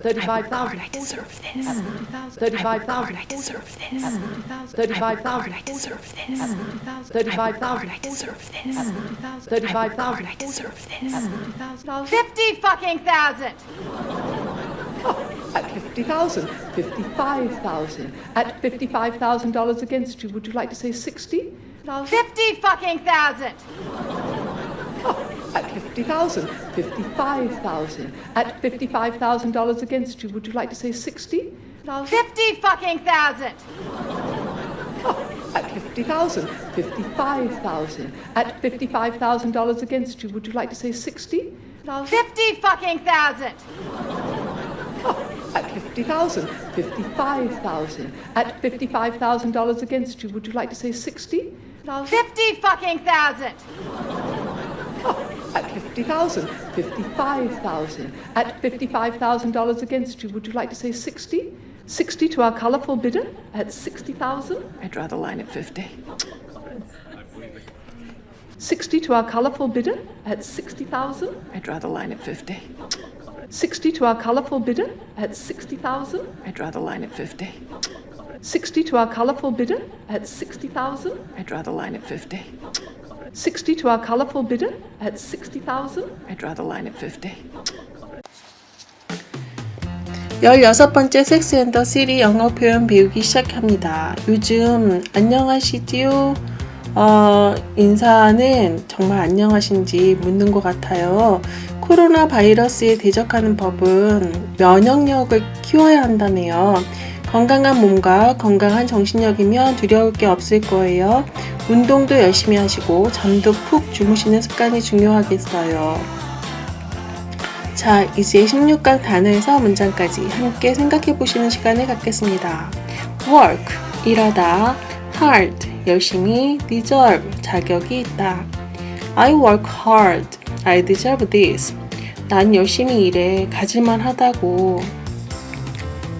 Thirty-five thousand. I deserve this. Thirty-five thousand. I deserve this. Thirty-five thousand. I deserve this. Thirty-five thousand. I deserve this. Thirty-five thousand. I deserve this. Fifty fucking thousand. At fifty thousand. Fifty-five thousand. At fifty-five thousand dollars against you, would you like to say sixty thousand? Fifty fucking thousand. At fifty thousand. Fifty-five thousand. At fifty-five thousand dollars against you, would you like to say sixty thousand? Fifty fucking thousand. At fifty thousand. Fifty-five thousand. At fifty-five thousand dollars against you, would you like to say sixty thousand? Fifty fucking thousand. At fifty thousand. Fifty-five thousand. At fifty-five thousand dollars against you, would you like to say sixty thousand? Fifty fucking thousand. At fifty thousand. Fifty-five thousand. At fifty-five thousand dollars against you, would you like to say sixty? Sixty to our colorful bidder at sixty thousand. I draw the line at 50. Sixty to our colorful bidder at sixty thousand. I draw the line at 50. Sixty to our colorful bidder at sixty thousand. I draw the line at 50. Sixty to our colorful bidder at sixty thousand. I draw the line at 50. Sixty to our colorful bidder at sixty thousand. I draw the line at 50. 16번째 섹스 앤더 시리 영어 표현 배우기 시작합니다. 요즘 안녕하시지요? 어, 인사는 정말 안녕하신지 묻는 것 같아요. 코로나 바이러스에 대적하는 법은 면역력을 키워야 한다네요. 건강한 몸과 건강한 정신력이면 두려울 게 없을 거예요. 운동도 열심히 하시고 잠도 푹 주무시는 습관이 중요하겠어요. 자, 이제 16강 단어에서 문장까지 함께 생각해 보시는 시간을 갖겠습니다. work, 일하다, hard, 열심히, deserve, 자격이 있다. I work hard, I deserve this. 난 열심히 일해, 가질만 하다고.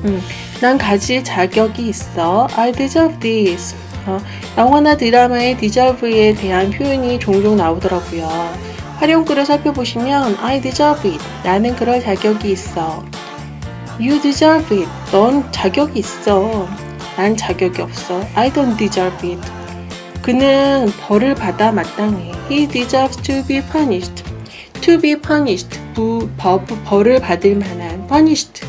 음, 난 가질 자격이 있어. I deserve this. 어, 영화나 드라마의 deserve에 대한 표현이 종종 나오더라고요. 활용구를 살펴보시면 I deserve it. 나는 그럴 자격이 있어. You deserve it. 넌 자격이 있어. 난 자격이 없어. I don't deserve it. 그는 벌을 받아 마땅해. He deserves to be punished. To be punished. 부, 법, 벌을 받을 만한 punished.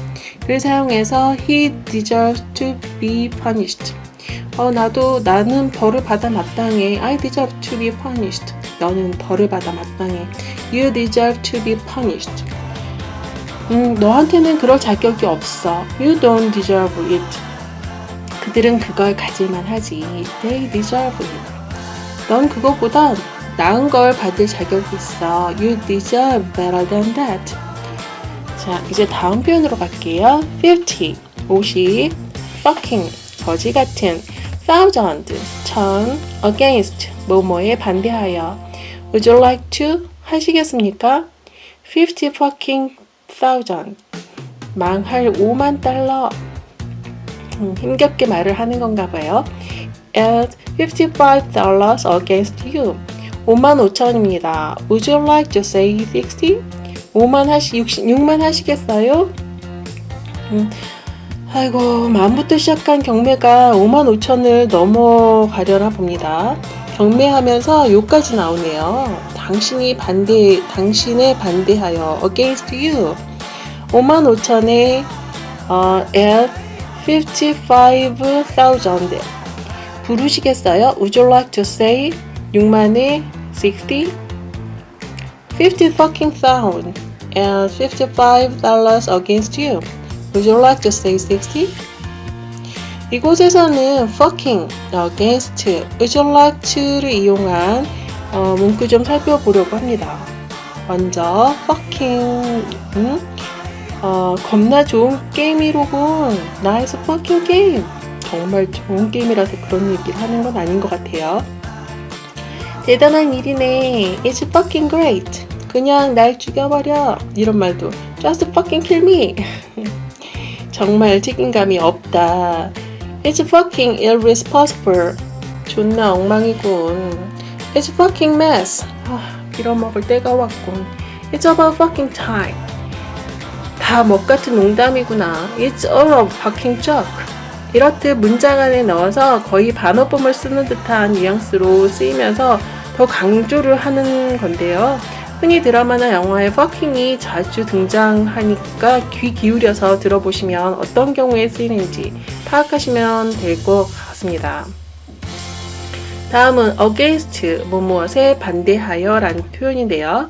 를 사용해서 he deserves to be punished. 어, 나도 나는 벌을 받아 마땅해. I deserve to be punished. 너는 벌을 받아 마땅해. You deserve to be punished. 음, 너한테는 그럴 자격이 없어. You don't deserve it. 그들은 그걸 가질만 하지. They deserve it. 넌 그것보다 나은 걸 받을 자격이 있어. You deserve better than that. 자, 이제 다음 표현으로 갈게요. 50, 50, fucking, 거지 같은, thousand, 천, against, 뭐뭐에 반대하여. Would you like to? 하시겠습니까? 50 fucking thousand. 망할 5만 달러. 음, 힘겹게 말을 하는 건가 봐요. At 55 dollars against you. 5만 5천입니다. Would you like to say 60? 5만 하시, 60, 6만 하시겠어요? 음, 아이고, 만부터 시작한 경매가 5만 5천을 넘어가려나 봅니다. 경매하면서 요까지 나오네요. 당신이 반대, 당신에 반대하여 against you. 5만 5천에 어, at 55,000 부르시겠어요? Would you like to say 6만에 60? 50 fucking thousand and 55 dollars against you. Would you like to say 60? 이곳에서는 fucking against would you like to를 이용한 어, 문구 좀 살펴보려고 합니다. 먼저 fucking 음? 어, 겁나 좋은 게임이로군. 나이스 fucking 게임. 정말 좋은 게임이라서 그런 얘기를 하는 건 아닌 것 같아요. 대단한 일이네. It's fucking great. 그냥 날 죽여버려. 이런 말도 just fucking kill me. 정말 책임감이 없다. It's fucking irresponsible. 존나 엉망이군. It's fucking mess. 아, 빌어먹을 때가 왔군. It's about fucking time. 다 먹 같은 농담이구나. It's all a fucking joke. 이렇듯 문장 안에 넣어서 거의 반어법을 쓰는 듯한 뉘앙스로 쓰이면서 더 강조를 하는 건데요. 흔히 드라마나 영화에 fucking이 자주 등장하니까 귀 기울여서 들어보시면 어떤 경우에 쓰이는지 파악하시면 될 것 같습니다. 다음은 against 무엇에 반대하여 라는 표현인데요.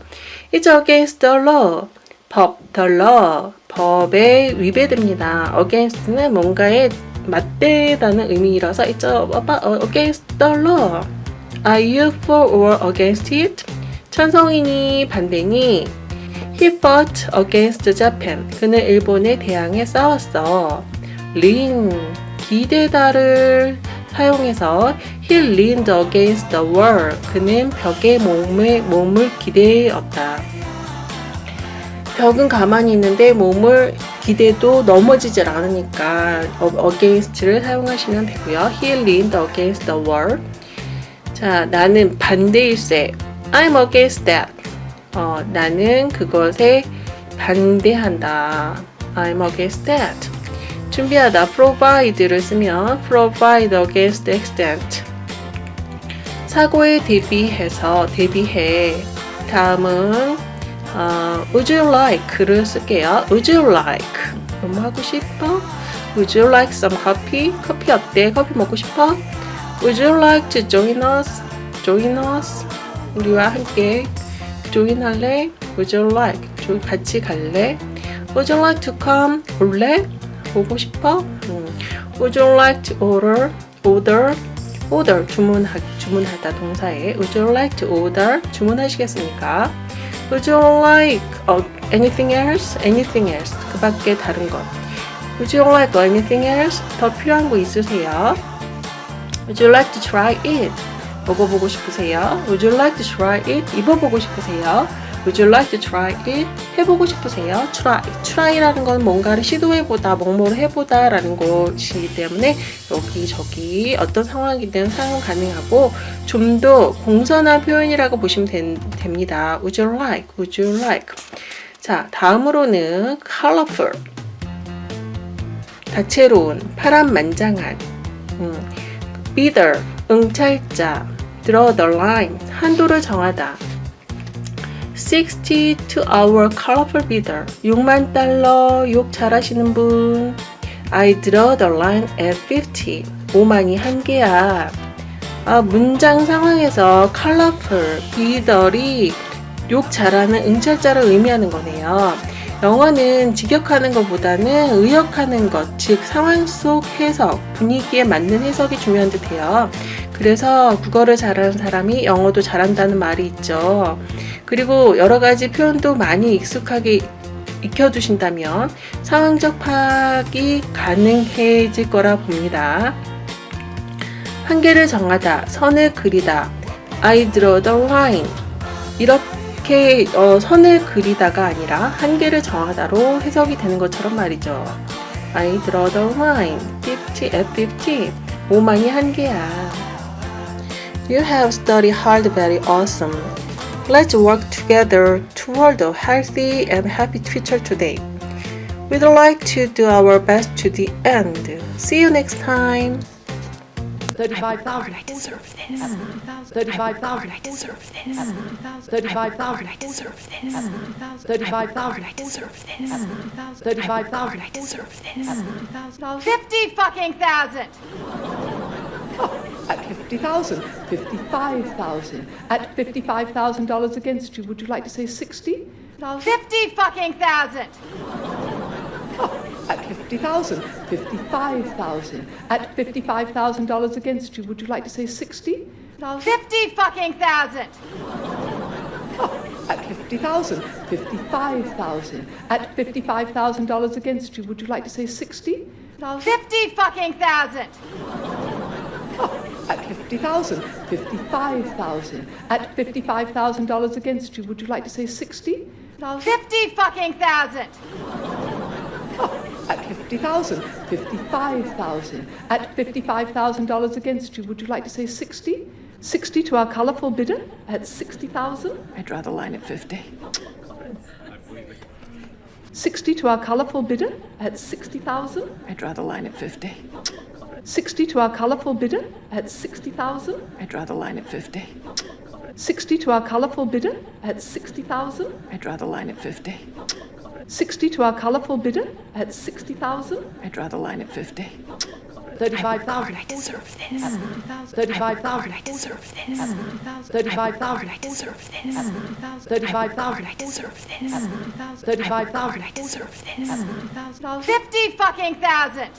It's against the law. 법, the law. 법에 위배됩니다. against는 뭔가에 맞대다는 의미라서 it's against the law. Are you for or against it? 천성이니 반대니 He fought against Japan. 그는 일본에 대항해 싸웠어. lean 기대다를 사용해서 he leaned against the wall. 그는 벽에 몸을, 몸을 기대었다. 벽은 가만히 있는데 몸을 기대도 넘어지질 않으니까 against를 사용하시면 되고요. He leaned against the wall. 자, 나는 반대일세. I'm against that. 어, 나는 그것에 반대한다. I'm against that. 준비하다 provide를 쓰면 provide against accident. 사고에 대비해서 대비해. 다음은 어, would you like를 쓸게요. would you like 너무 하고 싶어? would you like some coffee? 커피 어때? 커피 먹고 싶어? would you like to join us? join us? 우리와 함께 join 할래? would you like? 조- 같이 갈래? would you like to come? 올래? 보고 싶어? 음. would you like to order? order? order 주문하, 주문하다 동사에 would you like to order? 주문하시겠습니까? Would you like uh, anything else? Anything else? 그 밖에 다른 것. Would you like anything else? 더 필요한 거 있으세요? Would you like to try it? 먹어보고 싶으세요? Would you like to try it? 입어보고 싶으세요? Would you like to try it? 해보고 싶으세요? Try. Try라는 건 뭔가를 시도해보다, 뭐뭐를 해보다 라는 것이기 때문에 여기저기 어떤 상황이든 사용 가능하고 좀 더 공손한 표현이라고 보시면 된- 됩니다. Would you like? Would you like? 자, 다음으로는 colorful. 다채로운, 파란만장한. 음, bitter, 응찰자. Draw the line, 한도를 정하다. 60 to our colorful bidder. 6만 달러 욕 잘하시는 분. I draw the line at 50. 5만이 한계야. 아, 문장 상황에서 colorful, bidder이 욕 잘하는 응찰자를 의미하는 거네요. 영어는 직역하는 것보다는 의역하는 것, 즉 상황 속 해석, 분위기에 맞는 해석이 중요한 듯해요. 그래서 국어를 잘하는 사람이 영어도 잘한다는 말이 있죠. 그리고 여러 가지 표현도 많이 익숙하게 익혀두신다면 상황적 파악이 가능해질 거라 봅니다. 한계를 정하다, 선을 그리다, I draw the line. 이렇게 어, 선을 그리다가 아니라 한계를 정하다로 해석이 되는 것처럼 말이죠. I draw the line. 50 at 50. 5만이 한계야. You have studied hard, very awesome. Let's work together toward a healthy and happy future today. We'd like to do our best to the end. See you next time. Thirty-five thousand. I deserve this. Thirty-five thousand. I deserve this. Thirty-five thousand. I deserve this. Thirty-five thousand. I deserve this. Thirty-five thousand. I deserve this. Fifty fucking thousand. At fifty thousand, fifty-five thousand. At fifty-five thousand dollars against you, would you like to say sixty thousand? Fifty fucking thousand. At fifty thousand, fifty-five thousand. At fifty-five thousand dollars against you, would you like to say sixty thousand? Fifty fucking thousand. At fifty thousand, fifty-five thousand. At fifty-five thousand dollars against you, would you like to say sixty thousand? Fifty fucking thousand. At fifty thousand, fifty-five thousand. At fifty-five thousand dollars against you, would you like to say sixty thousand? Fifty fucking thousand. At fifty thousand, fifty-five thousand. At fifty-five thousand dollars against you, would you like to say sixty? Sixty to our colourful bidder at sixty thousand? I draw the line at 50. 60 to our colourful bidder at 60,000. I draw the line at 50. 60 to our colourful bidder at 60,000. I draw the line at 50. 60 to our colourful bidder at 60,000. I draw the line at 50. 60 to our colourful bidder at 60,000. I draw the line at 50. I work hard, 35,000. I deserve this. 50,000. I work hard, 35,000. I deserve this. 50,000. I work hard, 35,000. I deserve this. I work hard, 35,000. I deserve this. I work hard, 35,000. I deserve this. Fifty fucking thousand.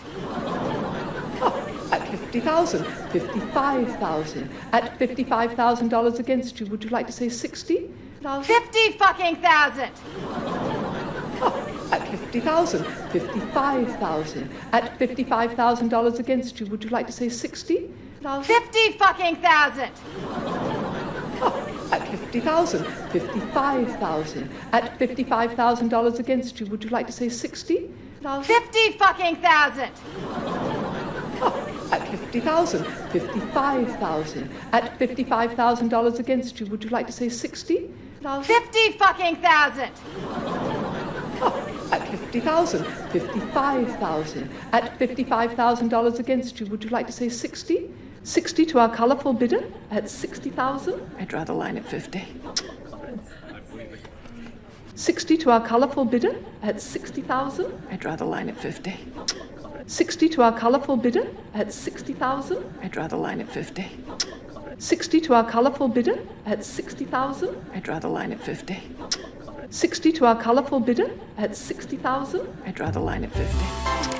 At 50,000. 55,000. At $55,000 against you, would you like to say 60? Fifty fucking thousand. At 50,000. 55,000. At $55,000 against you, would you like to say 60? Fifty fucking thousand. At 50,000. 55,000. At $55,000 against you, would you like to say 60? Fifty fucking thousand. At 50,000. 55,000. At $55,000 against you, would you like to say 60? Fifty fucking thousand. At 50,000. 55,000. At $55,000 against you, would you like to say 60? 60 to our colourful bidder at 60,000. I draw the line at 50. 60 to our colourful bidder at 60,000. I draw the line at 50. 60 to our colourful bidder at 60,000. I draw the line at 50. 60 to our colourful bidder at 60,000. I draw the line at 50. 60 to our colourful bidder at 60,000. I draw the line at 50.